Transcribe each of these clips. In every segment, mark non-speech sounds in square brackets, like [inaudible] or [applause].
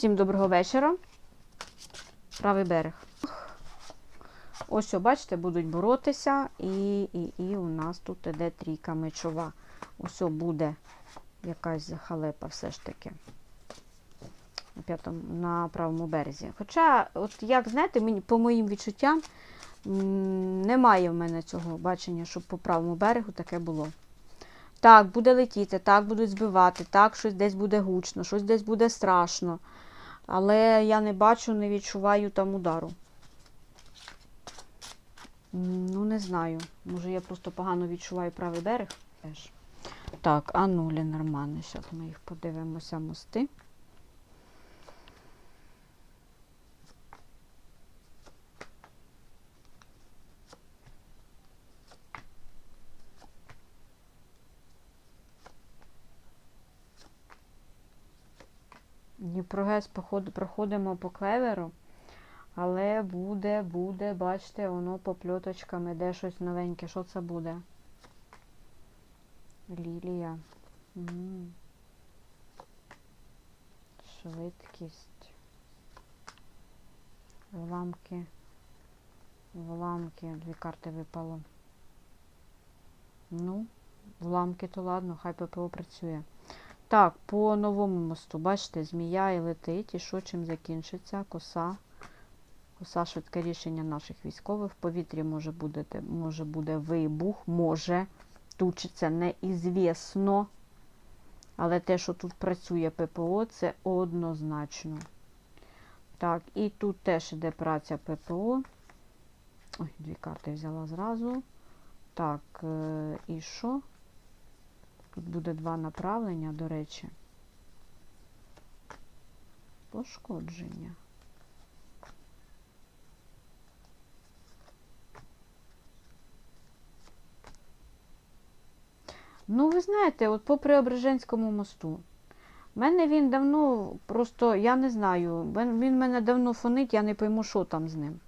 Всім доброго вечора. Правий берег. Ось, о, бачите, будуть боротися, і, і, і у нас тут іде трійка мечова. Ось буде якась халепа все ж таки. На, п'ятому, на правому березі. Хоча, от як знаєте, по моїм відчуттям, немає в мене цього бачення, щоб по правому берегу таке було. Так, буде летіти, так будуть збивати, так, щось десь буде гучно, щось десь буде страшно. Але я не бачу, не відчуваю там удару. Ну, не знаю. Може, я просто погано відчуваю правий берег. Теж. Так, а ну, Ленормани, зараз ми їх подивимося, мости. Походу, проходимо по клеверу, але буде, буде, бачите, воно по пльоточкам іде щось новеньке. Що це буде? Лілія. М. Швидкість. Вламки. Вламки. Дві карти випало. Ну, вламки то ладно, хай ППО працює. Так, по новому мосту, бачите, змія і летить, і що чим закінчиться? Коса. Коса швидке рішення наших військових. В повітрі може буде, може буде вибух, може. Це неізвісно. Але те, що тут працює ППО, це однозначно. Так, і тут теж іде праця ППО. Ой, дві карти взяла зразу. Так, е, і що? Тут буде два направлення, до речі. Пошкодження. Ну, ви знаєте, от по Преображенському мосту. В мене він давно, просто, я не знаю, він мене давно фонить, я не пойму, що там з ним.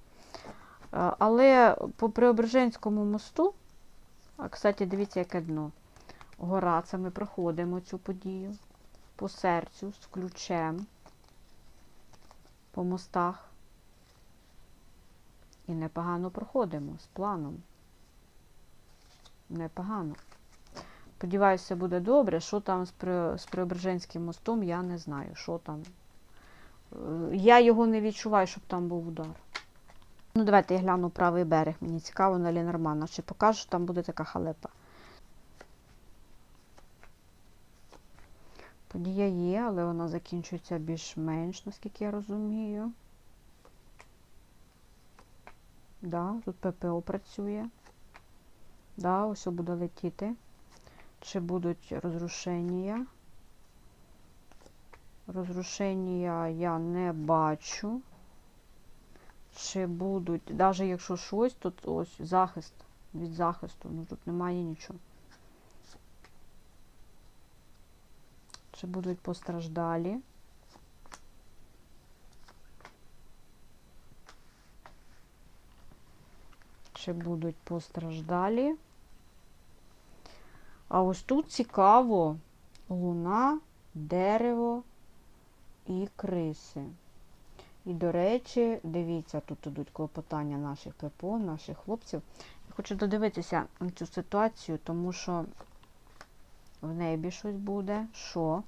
Але по Преображенському мосту, а, кстати, дивіться, яке дно. Гора, це ми проходимо цю подію по серцю з ключем, по мостах. І непогано проходимо з планом. Непогано. Сподіваюся, буде добре. Що там з, Преображенським мостом, я не знаю. Що там. Е, Я його не відчуваю, щоб там був удар. Ну, давайте я гляну правий берег. Мені цікаво на Лінормана. Чи покажу, там буде така халепа. Подія є, але вона закінчується більш-менш, наскільки я розумію. Да, тут ППО працює. Да, ось буде летіти. Чи будуть розрушення? Розрушення я не бачу. Чи будуть, навіть якщо щось, то ось захист від захисту. Ну тут немає нічого. Чи будуть постраждалі? Чи будуть постраждалі? А ось тут цікаво луна, дерево і криси. І, до речі, дивіться, тут ідуть клопотання наших ППО, наших хлопців. Я хочу додивитися на цю ситуацію, тому що в небі щось буде. Що?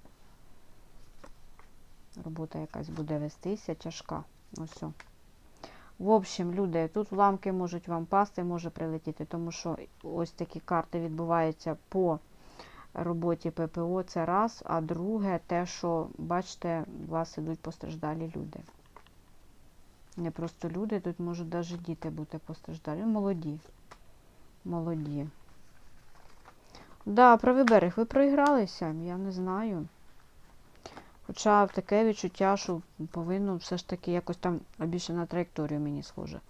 Робота якась буде вестися, тяжка. Ось. В общем, люди, тут ламки можуть вам пасти, може прилетіти, тому що ось такі карти відбуваються по роботі ППО. Це раз, а друге, те, що, бачите, у вас ідуть постраждалі люди. Не просто люди, тут можуть навіть діти бути постраждалі. Молоді. Молоді. Да, правий берег, ви проігралися, я не знаю. Хоча таке відчуття, що повинно все ж таки якось там більше на траєкторію мені схоже.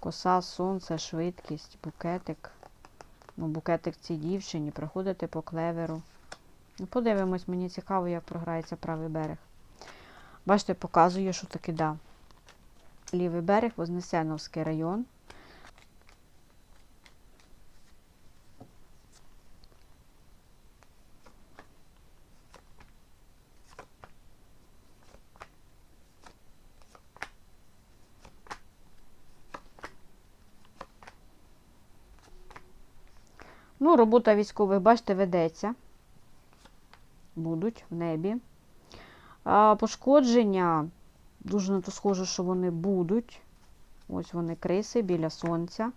Коса, сонце, швидкість, букетик. Ну, букетик цій дівчині, проходити по клеверу. Ну, подивимось, мені цікаво, як програється правий берег. Бачите, показує, що таки да. Лівий берег, Вознесеновський район. Робота військових, бачите, ведеться. Будуть в небі. А, пошкодження, дуже на то схоже, що вони будуть. Ось вони криси біля сонця.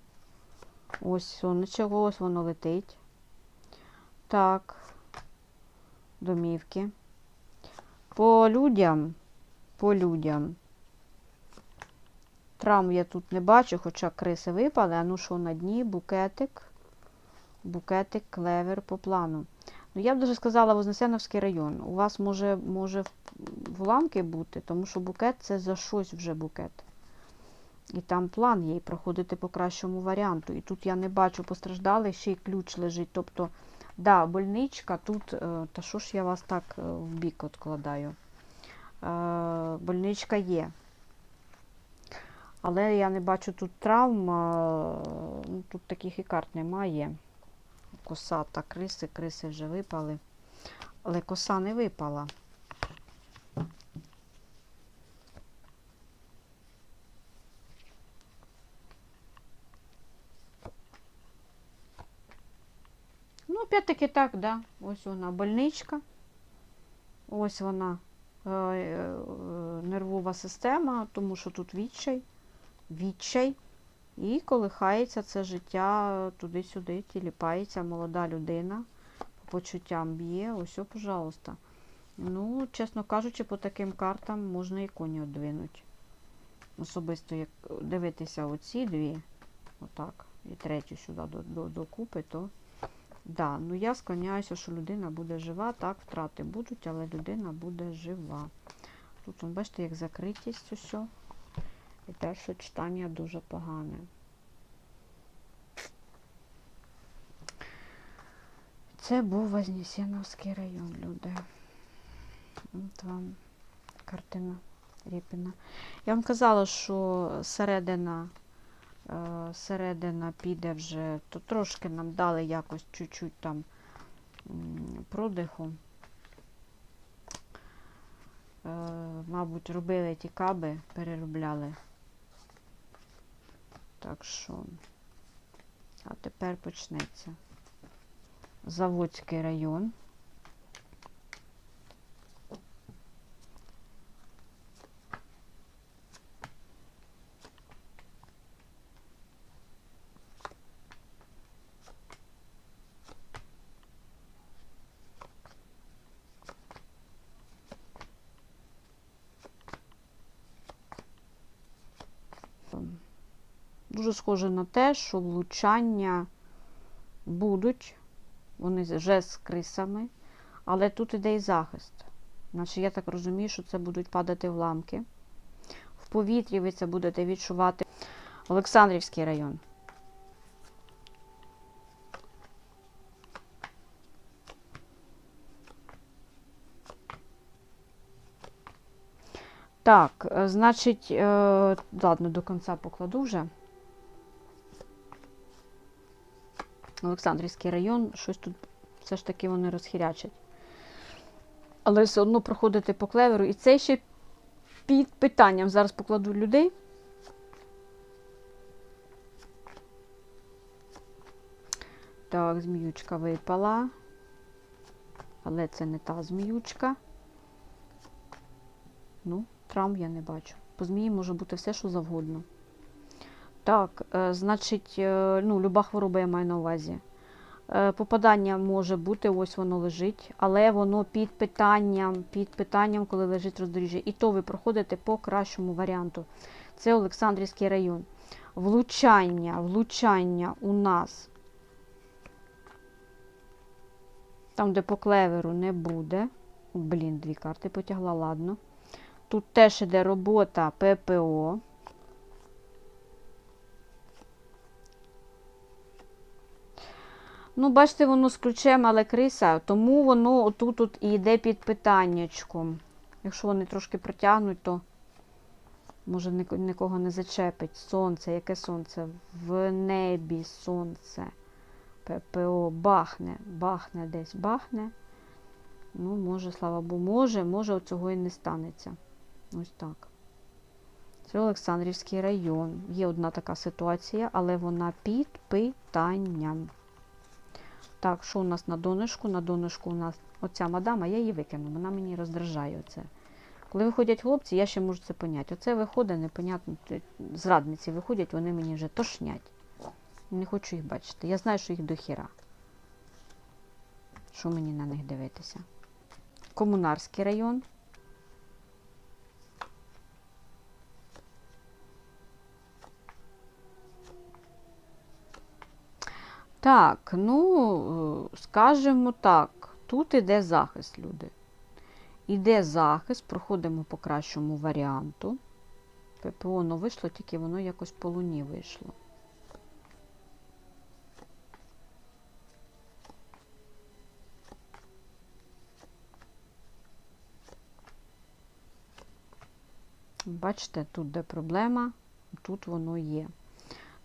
Ось сонечко, ось воно летить. Так. Домівки. По людям. По людям. Травм я тут не бачу, хоча криси випали. А ну що на дні? Букетик. Букетик, клевер по плану. Ну, я б даже сказала Вознесеновський район. У вас може, може в ламки бути, тому що букет це за щось вже букет. І там план є, і проходити по кращому варіанту. І тут я не бачу постраждалих, ще й ключ лежить. Тобто, да, больничка тут, е, та що ж я вас так е, в бік откладаю? Е, Больничка є. Але я не бачу тут травм, ну, тут таких і карт немає. Коса та криси, криси вже випали. Але коса не випала. Ну, опять-таки так, да. Ось вона больничка. Ось вона е, е, нервова система, тому що тут відчай, відчай. І колихається це життя туди-сюди, тіліпається молода людина, по почуттям б'є. Ось, о, пожалуйста. Ну, чесно кажучи, по таким картам можна і коні одвинуть. Особисто, як дивитися оці дві, отак, і третю сюди до, до, докупи, то да, ну я склоняюся, що людина буде жива, так, втрати будуть, але людина буде жива. Тут, бачите, як закритість усе. І перше читання дуже погане. Це був Вознесеновський район, люди. От вам картина Ріпіна. Я вам казала, що середина, е, середина піде вже, то трошки нам дали якось чуть-чуть там продиху. Е, мабуть, робили ті каби, переробляли. Так що, а тепер почнеться. Заводський район. Дуже схоже на те, що влучання будуть, вони вже з крисами, але тут іде і захист. Значить, я так розумію, що це будуть падати вламки. В повітрі ви це будете відчувати. Олександрівський район. Так, е, значить, е, ладно, до кінця покладу вже. Олександрівський район, щось тут все ж таки вони розхірячать. Але все одно проходити по клеверу. І це ще під питанням. Зараз покладу людей. Так, зміючка випала. Але це не та зміючка. Ну, травм я не бачу. По змії може бути все, що завгодно. Так, е, значить, е, ну, люба хвороба я маю на увазі. Е, Попадання може бути, ось воно лежить, але воно під питанням, під питанням, коли лежить роздоріжжя. І то ви проходите по кращому варіанту. Це Олександрівський район. Влучання, влучання у нас. Там, де по клеверу не буде. Блін, дві карти потягла, ладно. Тут теж іде робота ППО. Ну, бачите, воно з ключем, але криса, тому воно отут от і йде під питаннячком. Якщо вони трошки протягнуть, то може нікого не зачепить. Сонце, яке сонце? В небі сонце. ППО бахне, бахне десь, бахне. Ну, може, слава Богу, може, може, цього і не станеться. Ось так. Це Олександрівський район. Є одна така ситуація, але вона під питанням. Так, що у нас на донышку? На донышку у нас оця мадама, я її викину, вона мені роздражає оце. Коли виходять хлопці, я ще можу це поняти. Оце виходить, непонятно, зрадниці виходять, вони мені вже тошнять. Не хочу їх бачити. Я знаю, що їх до хіра. Що мені на них дивитися? Комунарський район. Так, ну, е, скажімо так, тут іде захист, люди. Іде захист, проходимо по кращому варіанту. ППО ну, вийшло, тільки воно якось по луні вийшло. Бачите, тут де проблема, тут воно є.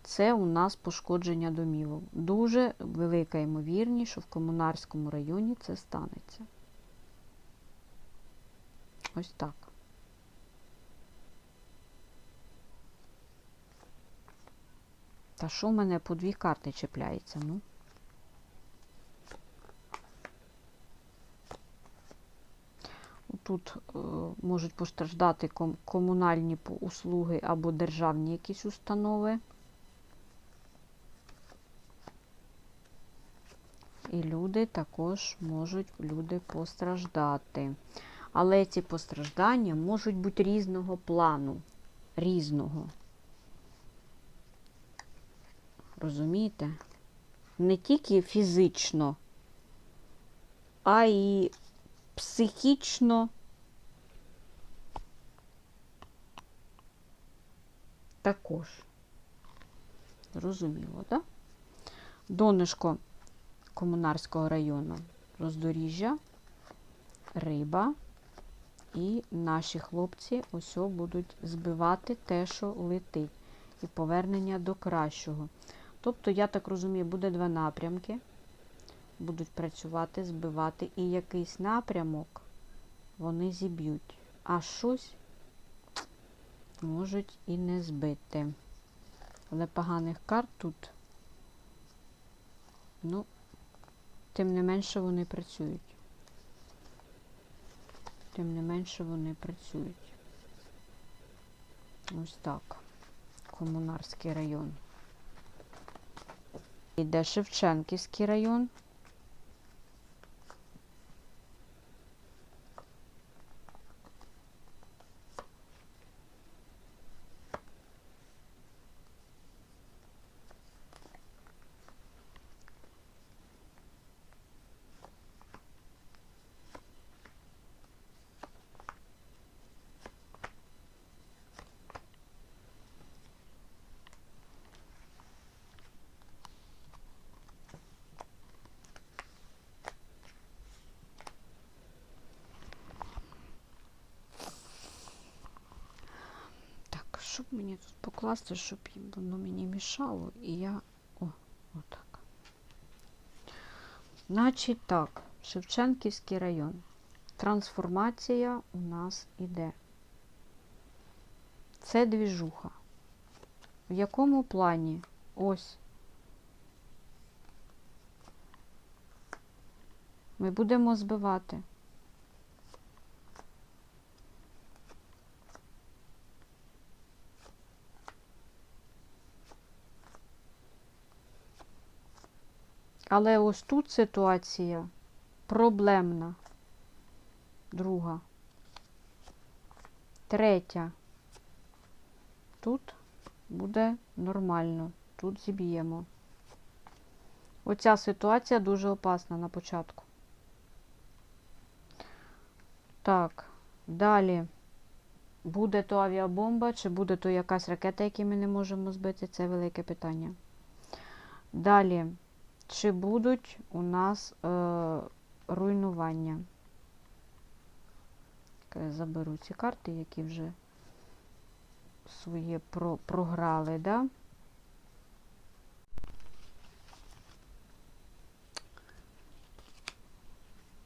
Це у нас пошкодження домівок. Дуже велика ймовірність, що в комунарському районі це станеться. Ось так. Та що в мене по дві карти чіпляється? Ну? Тут е, можуть постраждати ком- комунальні услуги або державні якісь установи. І люди також можуть люди постраждати. Але ці постраждання можуть бути різного плану. Різного. Розумієте? Не тільки фізично, а й психічно. Також. Зрозуміло, так? Да? Донышко Комунарського району роздоріжжя, риба. І наші хлопці ось будуть збивати те, що летить. І повернення до кращого. Тобто, я так розумію, буде два напрямки. Будуть працювати, збивати, і якийсь напрямок вони зіб'ють. А щось можуть і не збити. Але поганих карт тут, ну, тим не менше вони працюють. Тим не менше вони працюють. Ось так. Комунарський район. Іде Шевченківський район. Так, щоб мені тут покласти, щоб воно мені мішало, і я. О, отак. Значить так, Шевченківський район. Трансформація у нас іде. Це двіжуха. В якому плані? Ось. Ми будемо збивати. Але ось тут ситуація проблемна. Друга. Третя. Тут буде нормально. Тут зіб'ємо. Оця ситуація дуже опасна на початку. Так, далі. Буде то авіабомба, чи буде то якась ракета, яку ми не можемо збити, це велике питання. Далі. Чи будуть у нас е, руйнування? Заберу ці карти, які вже своє про, програли, да?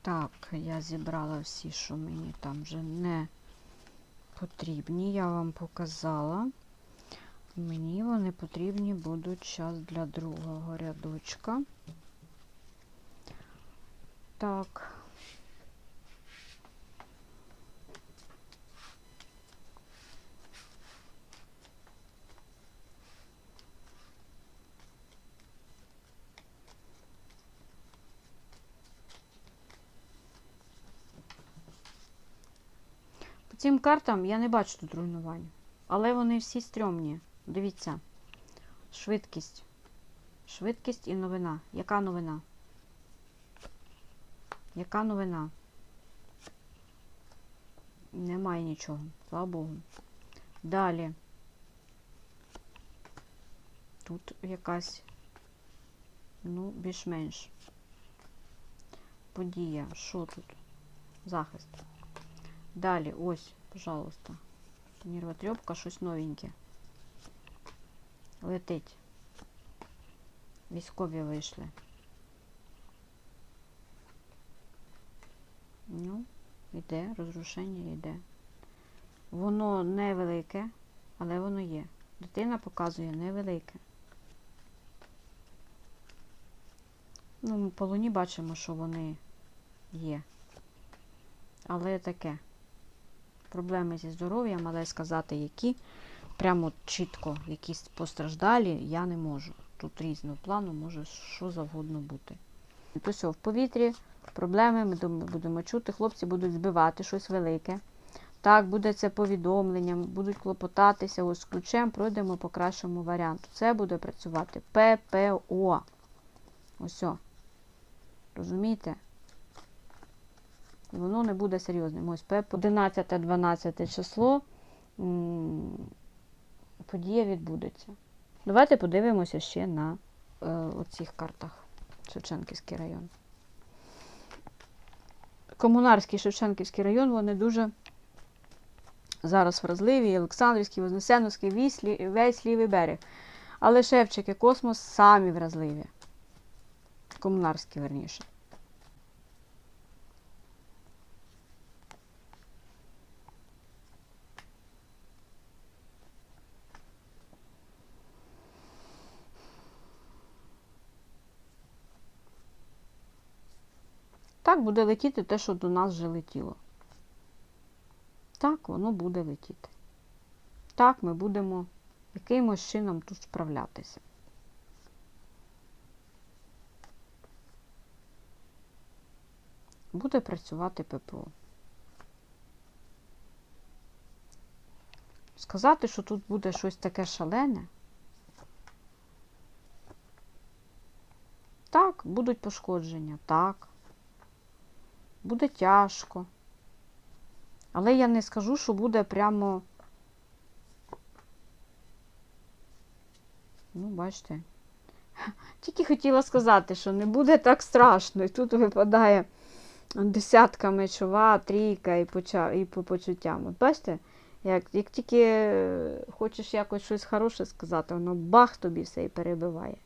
Так, я зібрала всі, що мені там вже не потрібні. Я вам показала. Мені вони потрібні будуть час для другого рядочка. Так. Цим картам я не бачу тут руйнувань. Але вони всі стрьомні. Дивіться. Швидкість. Швидкість і новина. Яка новина? Яка новина? Немає нічого, слава Богу. Далі. Тут якась, ну, більш-менш. Подія. Що тут? Захист. Далі, ось, пожалуйста. Нервотрепка, щось новеньке. Летить. Військові вийшли. Ну, йде, розрушення йде. Воно невелике, але воно є. Дитина показує невелике. Ну, ми по луні бачимо, що вони є. Але таке. Проблеми зі здоров'ям, але сказати, які прямо чітко якісь постраждалі, я не можу. Тут різного плану може що завгодно бути. То все, в повітрі проблеми, ми будемо чути, хлопці будуть збивати щось велике. Так, буде це повідомленням, будуть клопотатися, ось з ключем пройдемо по кращому варіанту. Це буде працювати ППО. Ось. Розумієте? І воно не буде серйозним. Ось ППО 11-12 число. Подія відбудеться. Давайте подивимося ще на е, оцих картах. Шевченківський район. Комунарський Шевченківський район, вони дуже зараз вразливі. Олександрівський, Вознесеновський, весь, лі- весь лівий берег. Але Шевчики, космос самі вразливі. Комунарські, верніше. Так буде летіти те, що до нас вже летіло. Так, воно буде летіти. Так, ми будемо якимось чином тут справлятися. Буде працювати ППО. Сказати, що тут буде щось таке шалене. Так, будуть пошкодження, так. Буде тяжко. Але я не скажу, що буде прямо. Ну, бачите. [laughs] Тільки хотіла сказати, що не буде так страшно. І тут випадає десятка мечова, трійка і, поча... і по почуттям. От бачите, як, як тільки хочеш якось щось хороше сказати, воно бах тобі все і перебиває.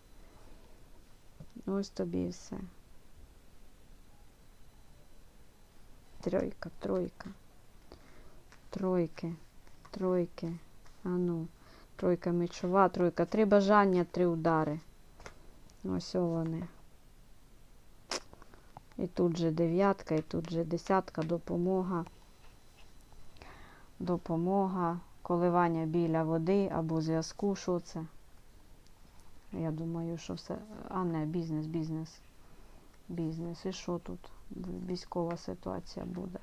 Ось тобі і все. Тройка, тройка. Тройки, тройки. Ану, тройка мечова, тройка. Три бажання, три удари. Ось вони. І тут же дев'ятка, і тут же десятка, допомога. Допомога, коливання біля води або зв'язку. Що це? Я думаю, що все. А не, бізнес, бізнес. Бізнес. І що тут? Військова ситуація буде.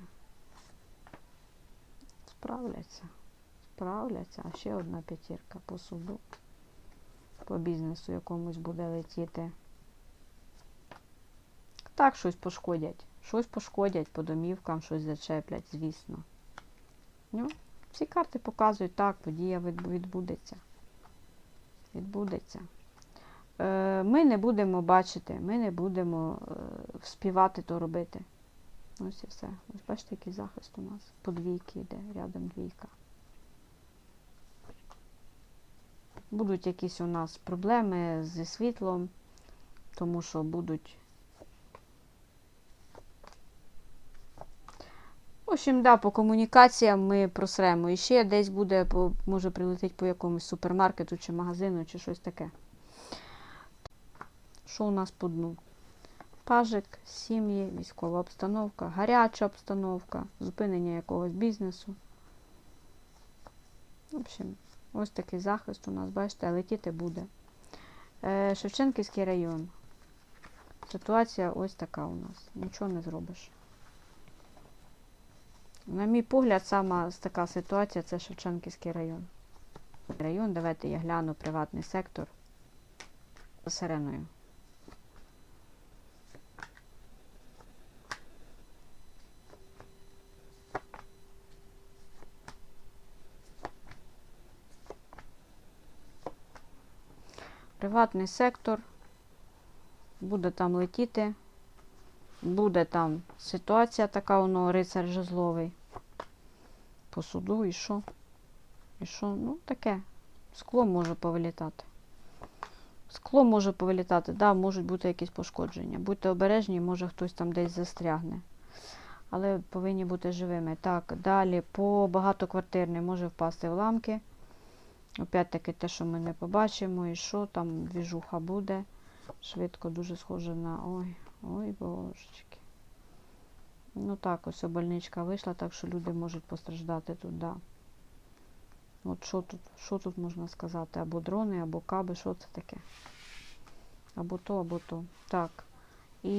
Справляться. Справляться. А ще одна п'ятірка по суду. По бізнесу якомусь буде летіти. Так, щось пошкодять. Щось пошкодять по домівкам, щось зачеплять, звісно. Ну, всі карти показують, так, подія відбу- відбудеться. Відбудеться. Е, Ми не будемо бачити, ми не будемо е, співати то робити. Ось і все. Ось бачите, який захист у нас. По двійки йде, рядом двійка. Будуть якісь у нас проблеми зі світлом, тому що будуть. В общем, да, по комунікаціям ми просремо. І ще десь буде, може прилетить по якомусь супермаркету чи магазину, чи щось таке. Що у нас по дну? Пажик, сім'ї, військова обстановка, гаряча обстановка, зупинення якогось бізнесу. В общем, ось такий захист у нас, бачите, летіти буде. Е, Шевченківський район. Ситуація ось така у нас. Нічого не зробиш. На мій погляд, сама така ситуація це Шевченківський район. Район, давайте я гляну приватний сектор за сиреною. Приватний сектор. Буде там летіти. Буде там ситуація така, воно рицар жезловий. По суду і що? І що? Ну, таке. Скло може повилітати. Скло може повилітати, да, можуть бути якісь пошкодження. Будьте обережні, може хтось там десь застрягне. Але повинні бути живими. Так, далі по багатоквартирний може впасти уламки. Опять-таки те, що ми не побачимо, і що там двіжуха буде. Швидко, дуже схоже на. Ой, ой, божечки. Ну так, ось больничка вийшла, так що люди можуть постраждати тут, да. От що тут, що тут можна сказати? Або дрони, або каби, що це таке? Або то, або то. Так. І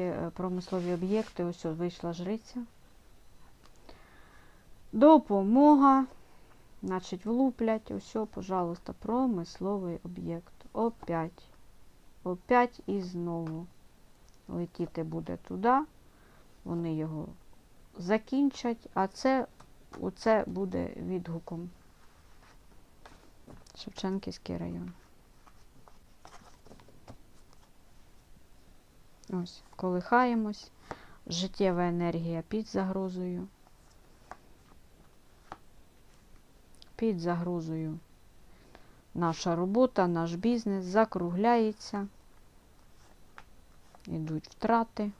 е, промислові об'єкти, ось вийшла жриця. Допомога. Значить, влуплять. О, пожалуйста, промисловий об'єкт. Опять. Опять і знову. Летіти буде туди. Вони його закінчать, а це оце буде відгуком. Шевченківський район. Ось, колихаємось. Життєва енергія під загрозою. Під загрозою наша робота, наш бізнес закругляється. Ідуть втрати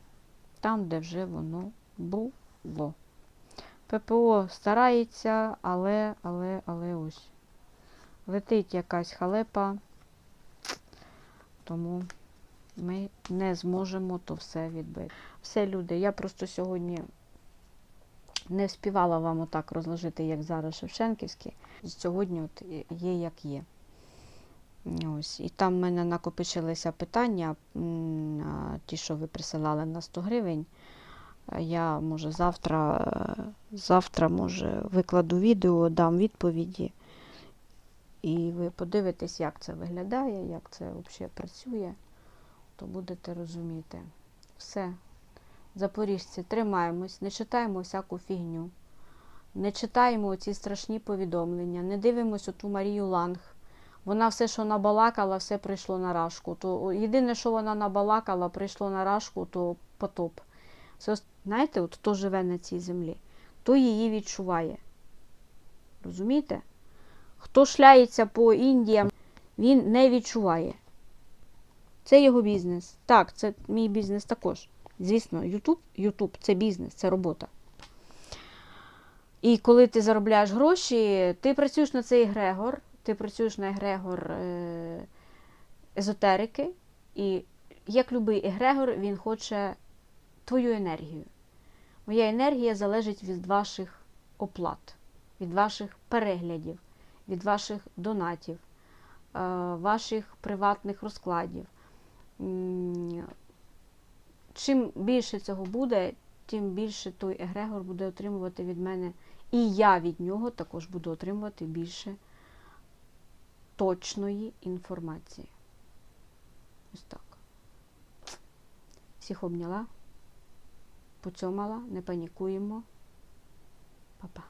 там, де вже воно було. ППО старається, але, але, але ось. Летить якась халепа, тому ми не зможемо то все відбити. Все, люди, я просто сьогодні не вспівала вам отак розложити, як зараз Шевченківський. Сьогодні от є як є. Ось. І там в мене накопичилися питання, ті, що ви присилали на 100 гривень. Я, може, завтра, завтра, може, викладу відео, дам відповіді. І ви подивитесь, як це виглядає, як це взагалі працює, то будете розуміти. Все. Запоріжці, тримаємось, не читаємо всяку фігню, не читаємо ці страшні повідомлення, не дивимося оту Марію Ланг. Вона все, що набалакала, все прийшло на рашку. То єдине, що вона набалакала, прийшло на рашку, то потоп. Все, знаєте, от хто живе на цій землі, то її відчуває. Розумієте? Хто шляється по Індіям, він не відчуває. Це його бізнес. Так, це мій бізнес також. Звісно, Ютуб, Ютуб це бізнес, це робота. І коли ти заробляєш гроші, ти працюєш на цей егрегор, ти працюєш на егрегор е, езотерики, і як любий егрегор, він хоче твою енергію. Моя енергія залежить від ваших оплат, від ваших переглядів, від ваших донатів, е, ваших приватних розкладів. Чим більше цього буде, тим більше той егрегор буде отримувати від мене, і я від нього також буду отримувати більше точної інформації. Ось так. Всіх обняла, поцьомала, не панікуємо. Па-па.